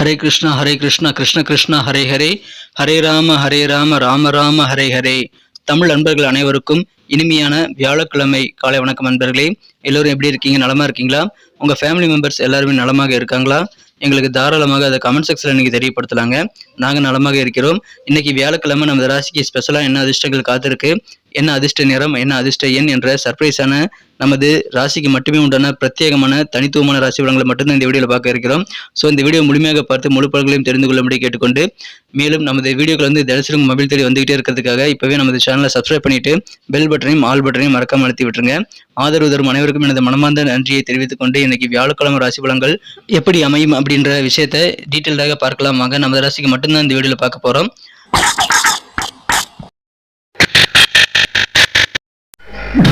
ஹரே கிருஷ்ணா ஹரே கிருஷ்ணா கிருஷ்ண கிருஷ்ணா ஹரே ஹரே. ஹரே ராம ஹரே ராம ராம ராம ஹரே ஹரே. தமிழ் அன்பர்கள் அனைவருக்கும் இனிமையான வியாழக்கிழமை காலை வணக்கம் அன்பர்களே எல்லோரும் எப்படி இருக்கீங்க? நலமாக இருக்கீங்களா? உங்கள் ஃபேமிலி மெம்பர்ஸ் எல்லாருமே நலமாக இருக்காங்களா? எங்களுக்கு தாராளமாக அதை கமெண்ட் செக்ஷனில் நீங்கள் தெரியப்படுத்தலாங்க. நாங்கள் நலமாக இருக்கிறோம். இன்றைக்கி வியாழக்கிழமை நம்ம ராசிக்கு ஸ்பெஷலாக என்ன அதிர்ஷ்டங்கள் காத்திருக்கு? என்ன அதிர்ஷ்ட நிறம் என்ன அதிர்ஷ்ட எண் என்ற சர்ப்ரைஸான நமது ராசிக்கு மட்டுமே உண்டான பிரத்யேகமான தனித்துவமான ராசி பலன்களை மட்டும்தான் இந்த வீடியோவில் பார்க்க இருக்கிறோம். ஸோ இந்த வீடியோ முழுமையாக பார்த்து முழு பலன்களையும் தெரிந்து கொள்ளும்படி கேட்டுக்கொண்டு மேலும் நமது வீடியோக்கள் வந்து தினசரி மொபைல் தேடி வந்துகிட்டே இருக்கிறதுக்காக இப்போவே நமது சேனலை சப்ஸ்கிரைப் பண்ணிட்டு பெல் பட்டனையும் ஆல் பட்டனையும் மறக்காமல் அழுத்தி விட்டுருங்க. ஆதரவு தரும் அனைவருக்கும் எனது மனமார்ந்த நன்றியை தெரிவித்துக் கொண்டு இன்னைக்கு வியாழக்கிழமை ராசி பலன்கள் எப்படி அமையும் அப்படின்ற விஷயத்தை டீட்டெயில்டாக பார்க்கலாம் நமது ராசிக்கு மட்டும்தான் இந்த வீடியோவில் பார்க்க போகிறோம் இன்னைக்கு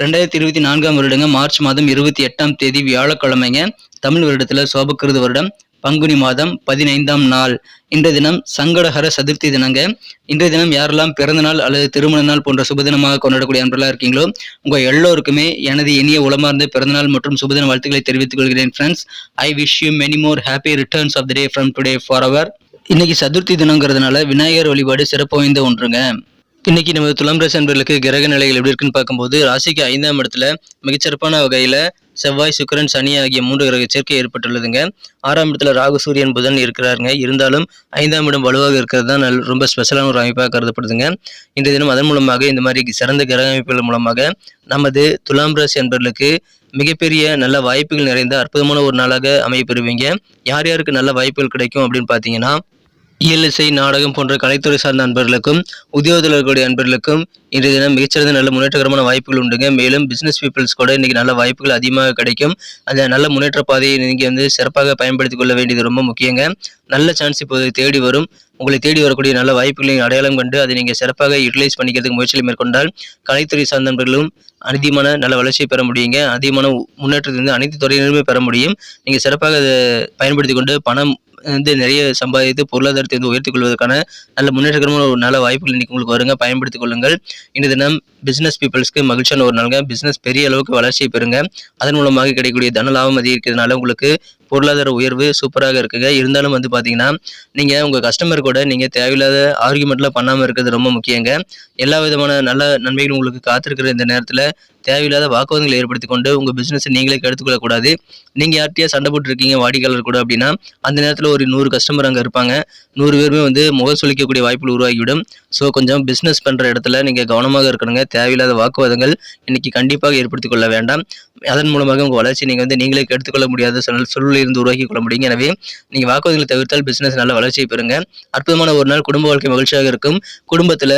ரெண்டாயிரத்தி இருபத்தி நான்காம் வருடங்க மார்ச் மாதம் இருபத்தி எட்டாம் தேதி வியாழக்கிழமைங்க தமிழ் வருடத்துல சோபக்கிருது வருடம் பங்குனி மாதம் பதினைந்தாம் நாள். இன்றைய தினம் சங்கடஹர சதுர்த்தி தினங்க. இன்றைய தினம் யாரெல்லாம் பிறந்த நாள் அல்லது திருமண நாள் போன்ற சுபதினமாக கொண்டாடக்கூடிய அன்பெல்லாம் இருக்கீங்களோ உங்க எல்லோருக்குமே எனது இனிய உளமார்ந்த பிறந்தநாள் மற்றும் சுபதின வாழ்த்துக்களை தெரிவித்துக் கொள்கிறேன் friends I wish you many more happy returns of the day from today for our இன்னைக்கு சதுர்த்தி தினங்கிறதுனால விநாயகர் வழிபாடு சிறப்பு வாய்ந்த ஒன்றுங்க. இன்னைக்கு நம்ம துலாம் ராசி அன்பர்களுக்கு கிரக நிலைகள் எப்படி இருக்குன்னு பார்க்கும்போது ராசிக்கு ஐந்தாம் இடத்துல மிகச்சிறப்பான வகையில செவ்வாய் சுக்கரன் சனி ஆகிய மூன்று கிரக சேர்க்கை ஏற்பட்டுள்ளதுங்க. ஆறாம் இடத்துல ராகு சூரியன் புதன் இருக்கிறாருங்க. இருந்தாலும் ஐந்தாம் இடம் வலுவாக இருக்கிறது தான் நல் ரொம்ப ஸ்பெஷலான ஒரு அமைப்பாக கருதப்படுதுங்க. இந்த தினம் அதன் மூலமாக இந்த மாதிரி சிறந்த கிரக அமைப்புகள் மூலமாக நமது துலாம் ராசி அன்பர்களுக்கு மிகப்பெரிய நல்ல வாய்ப்புகள் நிறைந்த அற்புதமான ஒரு நாளாக அமையப்பெறுவீங்க யார் யாருக்கு நல்ல வாய்ப்புகள் கிடைக்கும் அப்படின்னு பார்த்தீங்கன்னா இயலிசை நாடகம் போன்ற கலைத்துறை சார்ந்த அன்பர்களுக்கும் உத்தியோகத்தர்களுடைய அன்பர்களுக்கும் இன்றைய தினம் மிகச்சிறந்த நல்ல முன்னேற்றகரமான வாய்ப்புகள் உண்டுங்க. மேலும் பிசினஸ் பீப்புள்ஸ் கூட இன்றைக்கி நல்ல வாய்ப்புகள் அதிகமாக கிடைக்கும். அந்த நல்ல முன்னேற்ற பாதையை நீங்கள் வந்து சிறப்பாக பயன்படுத்திக் கொள்ள வேண்டியது ரொம்ப முக்கியங்க. நல்ல சான்ஸ் இப்போது தேடி வரும். உங்களை தேடி வரக்கூடிய நல்ல வாய்ப்புகளை அடையாளம் கண்டு அதை நீங்கள் சிறப்பாக யூட்டிலைஸ் பண்ணிக்கிறதுக்கு முயற்சியில் மேற்கொண்டால் கலைத்துறை சார்ந்தவர்களும் அதிகமான நல்ல வளர்ச்சியை பெற முடியுங்க. அதிகமான முன்னேற்றத்தை வந்து அனைத்து துறையினருமே பெற முடியும். நீங்கள் சிறப்பாக அதை பயன்படுத்தி கொண்டு பணம் வந்து நிறைய சம்பாதித்து பொருளாதாரத்தை வந்து உயர்த்திக் கொள்வதற்கான நல்ல முன்னேற்றகரமான ஒரு நல்ல வாய்ப்புகள் இன்றைக்கி உங்களுக்கு வருங்க. பயன்படுத்திக் கொள்ளுங்கள். இந்த தினம் பிசினஸ் பீப்புள்ஸ்க்கு மகிழ்ச்சியான ஒரு நாளுங்க. பிசினஸ் பெரிய அளவுக்கு வளர்ச்சியை பெறுங்க. அதன் மூலமாக கிடைக்கக்கூடிய தன லாபம் அதிகரிக்கிறதுனால உங்களுக்கு பொருளாதார உயர்வு சூப்பராக இருக்குங்க. இருந்தாலும் வந்து பார்த்தீங்கன்னா நீங்கள் உங்கள் கஸ்டமர் கூட நீங்கள் தேவையில்லாத ஆர்குமெண்ட்லாம் பண்ணாமல் இருக்கிறது ரொம்ப முக்கியங்க. எல்லா விதமான நல்ல நன்மைகளும் உங்களுக்கு காத்திருக்கிற இந்த நேரத்தில் தேவையில்லாத வாக்குவாதங்களை ஏற்படுத்தி கொண்டு உங்கள் பிஸ்னஸை நீங்களே கெடுத்துக்கொள்ளக்கூடாது நீங்கள் யார்கிட்டயா சண்டை போட்டுருக்கீங்க வாடிக்கையாளர் கூட அப்படின்னா அந்த நேரத்தில் ஒரு நூறு கஸ்டமர் அங்கே இருப்பாங்க. நூறு பேருமே வந்து முகம் சொல்லிக்கக்கூடிய வாய்ப்புகள் உருவாகிவிடும். ஸோ கொஞ்சம் பிஸ்னஸ் பண்ணுற இடத்துல நீங்கள் கவனமாக இருக்கணுங்க. தேவையில்லாத வாக்குவாதங்கள் இன்னைக்கு கண்டிப்பாக ஏற்படுத்தி கொள்ள வேண்டாம். அதன் மூலமாக உங்கள் வளர்ச்சி நீங்கள் வந்து நீங்களே கெடுத்துக்கொள்ள முடியாத சூழல் சூழலில் இருந்து உருவாக்கி கொள்ள முடியும் எனவே நீங்கள் வாக்குவாதங்களை தவிர்த்தால் பிஸ்னஸ் நல்ல வளர்ச்சியை பெறுங்க. அற்புதமான ஒரு நாள் குடும்ப வாழ்க்கை மகிழ்ச்சியாக இருக்கும். குடும்பத்தில்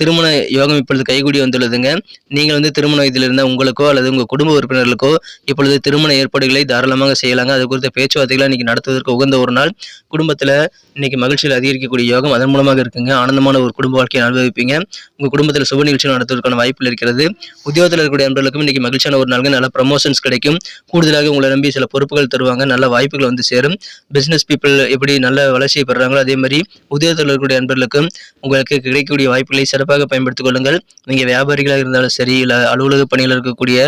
திருமண யோகம் இப்பொழுது கைகூடி வந்துள்ளதுங்க. நீங்கள் வந்து திருமண வயதில் இருந்தால் உங்களுக்கோ அல்லது உங்கள் குடும்ப உறுப்பினர்களுக்கோ இப்பொழுது திருமண ஏற்பாடுகளை தாராளமாக செய்யலாங்க. அது குறித்த பேச்சுவார்த்தைகளை இன்னைக்கு நடத்துவதற்கு உகந்த ஒரு நாள். குடும்பத்தில் இன்னைக்கு மகிழ்ச்சியில் அதிகரிக்கக்கூடிய யோகம் அதன் மூலமாக இருக்குங்க. ஆனந்தமான ஒரு குடும்ப வாழ்க்கையை அனுபவிப்பீங்க. உங்கள் குடும்பத்தில் சுப நிகழ்ச்சிகள் நடத்துவதற்கான வாய்ப்புகள் இருக்கிறது. உத்தியோகத்தில் இருக்கக்கூடிய நண்பர்களுக்கும் இன்னைக்கு மகிழ்ச்சியான ஒரு நாளுங்க. நல்ல ப்ரமோஷன்ஸ் கிடைக்கும். கூடுதலாக உங்களை நம்பி சில பொறுப்புகள் தருவாங்க. நல்ல வாய்ப்புகள் வந்து சேரும். பிஸ்னஸ் பீப்புள் எப்படி நல்ல வளர்ச்சியை பெறுறாங்களோ அதே மாதிரி உத்தியோகத்தில் இருக்கக்கூடிய நண்பர்களுக்கும் உங்களுக்கு கிடைக்கக்கூடிய வாய்ப்புகளை சிறப்பு சிறப்பாக பயன்படுத்திக் கொள்ளுங்கள். நீங்கள் வியாபாரிகளாக இருந்தாலும் சரி இல்லை அலுவலக பணியில் இருக்கக்கூடிய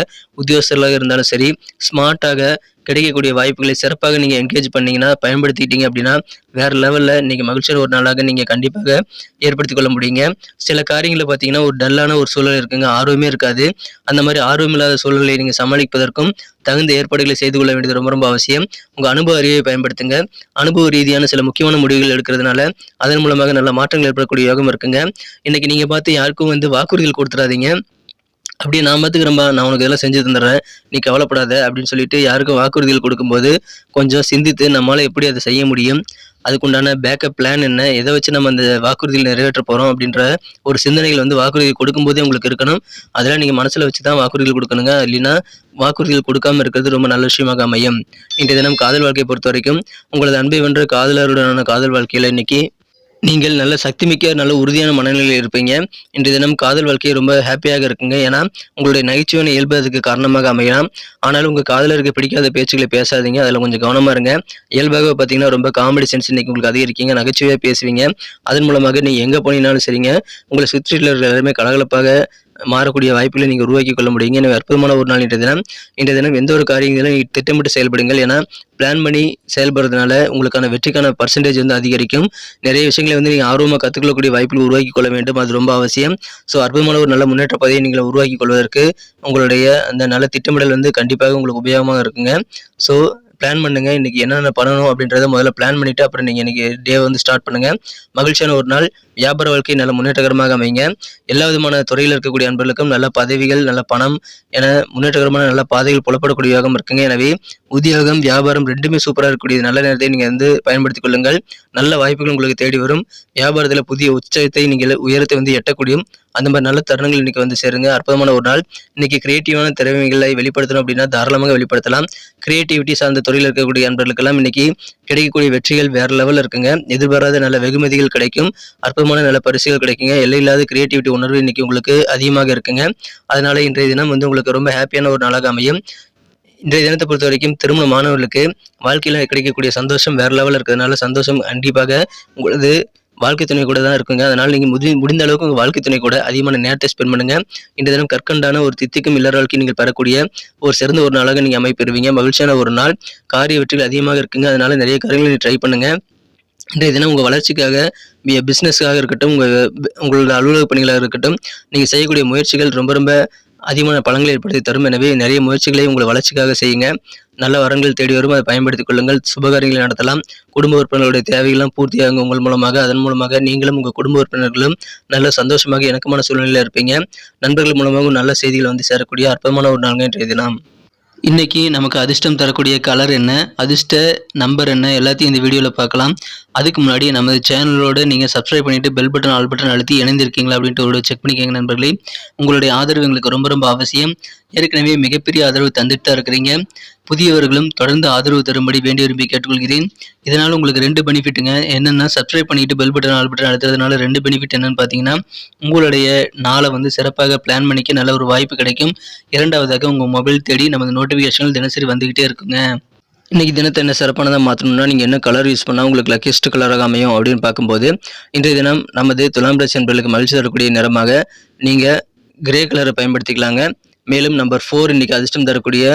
உத்தியோகஸ்தர்களாக இருந்தாலும் சரி ஸ்மார்ட்டாக கிடைக்கக்கூடிய வாய்ப்புகளை சிறப்பாக நீங்கள் என்கேஜ் பண்ணீங்கன்னா பயன்படுத்திக்கிட்டீங்க அப்படின்னா வேற லெவலில் இன்னைக்கு மகிழ்ச்சியான ஒரு நாளாக நீங்கள் கண்டிப்பாக ஏற்படுத்திக் கொள்ள முடியுங்க. சில காரியங்களில் பார்த்தீங்கன்னா ஒரு டல்லான ஒரு சூழல் இருக்குங்க. ஆர்வமே இருக்காது. அந்த மாதிரி ஆர்வம் இல்லாத சூழலை நீங்கள் சமாளிப்பதற்கும் தகுந்த ஏற்பாடுகளை செய்து கொள்ள வேண்டியது ரொம்ப ரொம்ப அவசியம். உங்கள் அனுபவ அறிவை பயன்படுத்துங்க. அனுபவ ரீதியான சில முக்கியமான முடிவுகள் எடுக்கிறதுனால அதன் மூலமாக நல்ல மாற்றங்கள் ஏற்படக்கூடிய யோகம் இருக்குங்க. இன்னைக்கு நீங்கள் பார்த்து யாருக்கும் வந்து வாக்குறுதிகள் கொடுத்துறாதீங்க. அப்படியே நான் பார்த்துக்கிறேன்பா நான் உனக்கு இதெல்லாம் செஞ்சு தந்துடுறேன் நீ கவலைப்படாத அப்படின்னு சொல்லிட்டு யாருக்கும் வாக்குறுதிகள் கொடுக்கும்போது கொஞ்சம் சிந்தித்து நம்மளால் எப்படி அதை செய்ய முடியும் அதுக்குண்டான பேக்கப் பிளான் என்ன எதை வச்சு நம்ம அந்த வாக்குறுதிகள் நிறைவேற்ற போகிறோம் அப்படின்ற ஒரு சிந்தனைகள் வந்து வாக்குறுதி கொடுக்கும்போதே உங்களுக்கு இருக்கணும். அதெல்லாம் நீங்கள் மனசில் வச்சு தான் வாக்குறுதிகள் கொடுக்கணுங்க. இல்லைன்னா வாக்குறுதிகள் கொடுக்காம இருக்கிறது ரொம்ப நல்ல விஷயமாக அமையும். இன்றைய தினம் காதல் வாழ்க்கையை பொறுத்த வரைக்கும் உங்களது அன்பை வென்ற காதலருடனான காதல் வாழ்க்கையில் இன்னைக்கு நீங்கள் நல்ல சக்திமிக்க நல்ல உறுதியான மனநிலையில் இருப்பீங்க. இன்றைய தினம் காதல் வாழ்க்கையை ரொம்ப ஹாப்பியாக இருக்குங்க. ஏன்னா உங்களுடைய நகைச்சுவையான இயல்பு அதுக்கு காரணமாக அமையலாம். ஆனாலும் உங்கள் காதலருக்கு பிடிக்காத பேச்சுகளை பேசாதீங்க. அதில் கொஞ்சம் கவனமாக இருங்க. இயல்பாக பார்த்தீங்கன்னா ரொம்ப காமெடி சென்ஸ் இன்னைக்கு உங்களுக்கு அதிகரிக்கீங்க. நகைச்சுவையாக பேசுவீங்க. அதன் மூலமாக நீங்கள் எங்கே போனீங்கனாலும் சரிங்க. உங்களை சுற்றியுள்ள எல்லாருமே கலகலப்பாக மாறக்கூடிய வாய்ப்புகளை நீங்கள் உருவாக்கி கொள்ள முடியுங்க. எனவே அற்புதமான ஒரு நாள் இன்றைய தினம். இன்றைய தினம் எந்த ஒரு காரியங்களும் நீங்கள் திட்டமிட்டு செயல்படுங்கள் ஏன்னா பிளான் பண்ணி செயல்படுறதுனால உங்களுக்கான வெற்றிக்கான பர்சன்டேஜ் வந்து அதிகரிக்கும். நிறைய விஷயங்களை வந்து நீங்கள் ஆர்வமாக கற்றுக்கொள்ளக்கூடிய வாய்ப்புகள் உருவாக்கி கொள்ள வேண்டும். அது ரொம்ப அவசியம். ஸோ அற்புதமான ஒரு நல்ல முன்னேற்ற பதவியை நீங்கள் உருவாக்கி கொள்வதற்கு உங்களுடைய அந்த நல்ல திட்டமிடல் வந்து கண்டிப்பாக உங்களுக்கு உபயோகமாக இருக்குங்க. ஸோ பிளான் பண்ணுங்கள் இன்றைக்கி என்னென்ன பண்ணணும் அப்படின்றத முதல்ல பிளான் பண்ணிட்டு அப்புறம் நீங்கள் இன்றைக்கி டே வந்து ஸ்டார்ட் பண்ணுங்கள் மகிழ்ச்சியான ஒரு நாள். வியாபார வாழ்க்கை நல்ல முன்னேற்றகரமாக அமைங்க. எல்லா விதமான துறையில் இருக்கக்கூடிய அன்பர்களுக்கும் நல்ல பதவிகள் நல்ல பணம் என முன்னேற்றகரமான நல்ல பாதைகள் புலப்படக்கூடிய யோகம் இருக்குங்க. எனவே உத்தியோகம் வியாபாரம் ரெண்டுமே சூப்பராக இருக்கக்கூடிய நல்ல நேரத்தை நீங்கள் வந்து பயன்படுத்திக் கொள்ளுங்கள். நல்ல வாய்ப்புகள் உங்களுக்கு தேடி வரும். வியாபாரத்தில் புதிய உச்சத்தை நீங்கள் உயரத்தை வந்து எட்டக்கூடியும் அந்த மாதிரி நல்ல தருணங்கள் இன்னைக்கு வந்து சேருங்க. அற்புதமான ஒரு நாள். இன்னைக்கு கிரியேட்டிவான திறமைகளை வெளிப்படுத்தணும் அப்படின்னா தாராளமாக வெளிப்படுத்தலாம். கிரியேட்டிவிட்டி சார்ந்த தொழில் இருக்கக்கூடிய அன்பர்களுக்கெல்லாம் இன்னைக்கு கிடைக்கக்கூடிய வெற்றிகள் வேற லெவலில் இருக்குங்க. எதிர்பாராத நல்ல வெகுமதிகள் கிடைக்கும். அற்புதமான நல்ல பரிசுகள் கிடைக்குங்க. எல்லையில்லாத கிரியேட்டிவிட்டி உணர்வு இன்னைக்கு உங்களுக்கு அதிகமாக இருக்குங்க. அதனால இன்றைய தினம் வந்து உங்களுக்கு ரொம்ப ஹாப்பியான ஒரு நாளாக அமையும். இன்றைய தினத்தை பொறுத்த வரைக்கும் திருமண மாணவர்களுக்கு வாழ்க்கையில் கிடைக்கக்கூடிய சந்தோஷம் வேற லெவலில் இருக்கிறதுனால சந்தோஷம் கண்டிப்பாக உங்களது வாழ்க்கை துணை கூட தான் இருக்குங்க. அதனால் நீங்கள் முடி முடிந்த அளவுக்கு உங்கள் வாழ்க்கை துணை கூட அதிகமான நேரத்தை ஸ்பெண்ட் பண்ணுங்க. இந்த தினம் கற்கண்டான ஒரு தித்திக்கும் இல்லற வாழ்க்கை நீங்கள் பெறக்கூடிய ஒரு சிறந்த ஒரு நாளாக நீங்கள் அமைப்பெறுவீங்க. மகிழ்ச்சியான ஒரு நாள். காரிய வெற்றிகள் அதிகமாக இருக்குங்க. அதனால நிறைய காரியங்களை ட்ரை பண்ணுங்க. இன்றைய தினம் உங்கள் வளர்ச்சிக்காக பிஸ்னஸ்க்காக இருக்கட்டும் உங்கள் உங்களோட அலுவலக பணிகளாக இருக்கட்டும் நீங்கள் செய்யக்கூடிய முயற்சிகள் ரொம்ப ரொம்ப அதிகமான பலங்களை ஏற்படுத்தி தரும். எனவே நிறைய முயற்சிகளை உங்களை வளர்ச்சிக்காக செய்யுங்க. நல்ல வரங்கள் தேடி வரும். அதை பயன்படுத்திக் கொள்ளுங்கள். சுபகாரியங்களை நடத்தலாம். குடும்ப உறுப்பினர்களுடைய தேவைகள்லாம் பூர்த்தியாகும் உங்கள் மூலமாக. அதன் மூலமாக நீங்களும் உங்கள் குடும்ப உறுப்பினர்களும் நல்ல சந்தோஷமாக இணக்கமான சூழ்நிலையில் இருப்பீங்க. நண்பர்கள் மூலமாக நல்ல செய்திகள் வந்து சேரக்கூடிய அற்பமான ஒரு நாள்ங்க இன்றைய தினம். இன்றைக்கி நமக்கு அதிர்ஷ்டம் தரக்கூடிய கலர் என்ன? அதிர்ஷ்ட நம்பர் என்ன? எல்லாத்தையும் இந்த வீடியோவில் பார்க்கலாம். அதுக்கு முன்னாடி நமது சேனலோடு நீங்கள் சப்ஸ்கிரைப் பண்ணிவிட்டு பெல் பட்டன் ஆல் பட்டன் அழுத்தி இணைந்திருக்கீங்களா அப்படின்ட்டு ஒரு செக் பண்ணிக்கோங்க நண்பர்களே. உங்களுடைய ஆதரவு எங்களுக்கு ரொம்ப ரொம்ப அவசியம். ஏற்கனவே மிகப்பெரிய ஆதரவு தந்துட்டு தான் இருக்கிறீங்க. புதியவர்களும் தொடர்ந்து ஆதரவு தரும்படி வேண்டி விரும்பி கேட்டுக்கொள்கிறேன். இதனால் உங்களுக்கு ரெண்டு பெனிஃபிட்டுங்க. என்னென்னா சப்ஸ்கிரைப் பண்ணிட்டு பெல் பட்டன் ஆல் பட்டன் அழுத்துறதுனால ரெண்டு பெனிஃபிட் என்னன்னு பார்த்தீங்கன்னா உங்களுடைய நாளை வந்து சிறப்பாக பிளான் பண்ணிக்க நல்ல ஒரு வாய்ப்பு கிடைக்கும். இரண்டாவதாக உங்கள் மொபைல் தேடி நமது நோட்டிஃபிகேஷன்கள் தினசரி வந்துக்கிட்டே இருக்குங்க. இன்றைக்கி தினத்தை என்ன சிறப்பானதாக மாற்றணும்னா நீங்கள் என்ன கலர் யூஸ் பண்ணால் உங்களுக்கு லக்கியஸ்ட் கலராக அமையும் அப்படின்னு பார்க்கும்போது இன்றைய தினம் நமது துலாம் ராசி என்பர்களுக்கு மகிழ்ச்சி தரக்கூடிய நிறமாக நீங்கள் கிரே கலரை பயன்படுத்திக்கலாங்க. மேலும் நம்பர் ஃபோர் இன்னைக்கு அதிர்ஷ்டம் தரக்கூடிய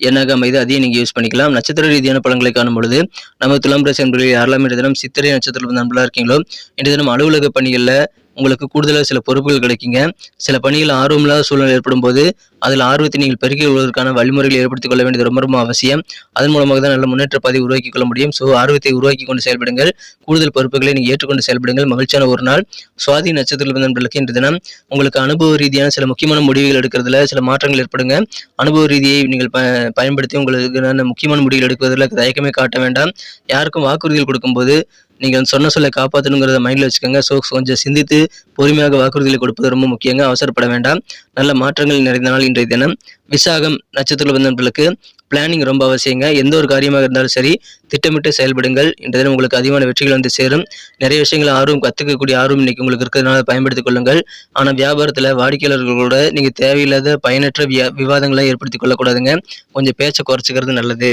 எண்ணாக அமைது? அதையும் நீங்கள் யூஸ் பண்ணிக்கலாம். நட்சத்திர ரீதியான பலன்களை காணும் பொழுது நம்ம துலாம் ராசி என்பர்கள் யாரெல்லாம் இன்றைய தினம் சித்திரை நட்சத்திரம் நண்பர்களாக இருக்கீங்களோ? இன்றைய தினம் அலுவலக பணிகளில் உங்களுக்கு கூடுதலாக சில பொறுப்புகள் கிடைக்குங்க. சில பணிகள் ஆர்வமில்லாத சூழ்நிலை ஏற்படும் போது அதில் ஆர்வத்தை நீங்கள் பெருக்கிக் கொள்வதற்கான வழிமுறைகளை ஏற்படுத்திக் கொள்ள வேண்டியது ரொம்ப ரொம்ப அவசியம். அதன் மூலமாக தான் நல்ல முன்னேற்ற பாதை உருவாக்கி கொள்ள முடியும். ஸோ ஆர்வத்தை உருவாக்கி கொண்டு செயல்படுங்கள். கூடுதல் பொறுப்புகளை நீங்கள் ஏற்றுக்கொண்டு செயல்படுங்கள். மகிழ்ச்சியான ஒரு நாள். சுவாதி நட்சத்திரத்தில் நண்பர்களுக்கு இன்று தினம் உங்களுக்கு அனுபவ ரீதியான சில முக்கியமான முடிவுகள் எடுக்கிறதுல சில மாற்றங்கள் ஏற்படுங்க. அனுபவ ரீதியை நீங்கள் ப பயன்படுத்தி உங்களுக்கு முக்கியமான முடிவுகள் எடுப்பதில் தயக்கமே காட்ட வேண்டாம். யாருக்கும் வாக்குறுதிகள் கொடுக்கும்போது நீங்கள் சொன்ன சொல்ல காப்பாற்றணுங்கிறத மைண்டில் வச்சுக்கோங்க. ஸோ கொஞ்சம் சிந்தித்து பொறுமையாக வாக்குறுதிகளை கொடுப்பது ரொம்ப முக்கியங்க. அவசரப்பட வேண்டாம். நல்ல மாற்றங்கள் நிறைந்த நாள் இன்றைய தினம். விசாகம் நட்சத்திர பந்தவர்களுக்கு பிளானிங் ரொம்ப அவசியங்க. எந்த ஒரு காரியமாக இருந்தாலும் சரி திட்டமிட்டு செயல்படுங்கள். இன்றைய தினம் உங்களுக்கு அதிகமான வெற்றிகள் வந்து சேரும். நிறைய விஷயங்களை ஆர்வம் கற்றுக்கக்கூடிய ஆர்வம் இன்னைக்கு உங்களுக்கு இருக்கிறதுனால பயன்படுத்திக் கொள்ளுங்கள். ஆனால் வியாபாரத்தில் வாடிக்கையாளர்களோட நீங்கள் தேவையில்லாத பயனற்ற வியா விவாதங்களை ஏற்படுத்தி கொள்ளக்கூடாதுங்க. கொஞ்சம் பேச்சை குறைச்சிக்கிறது நல்லது.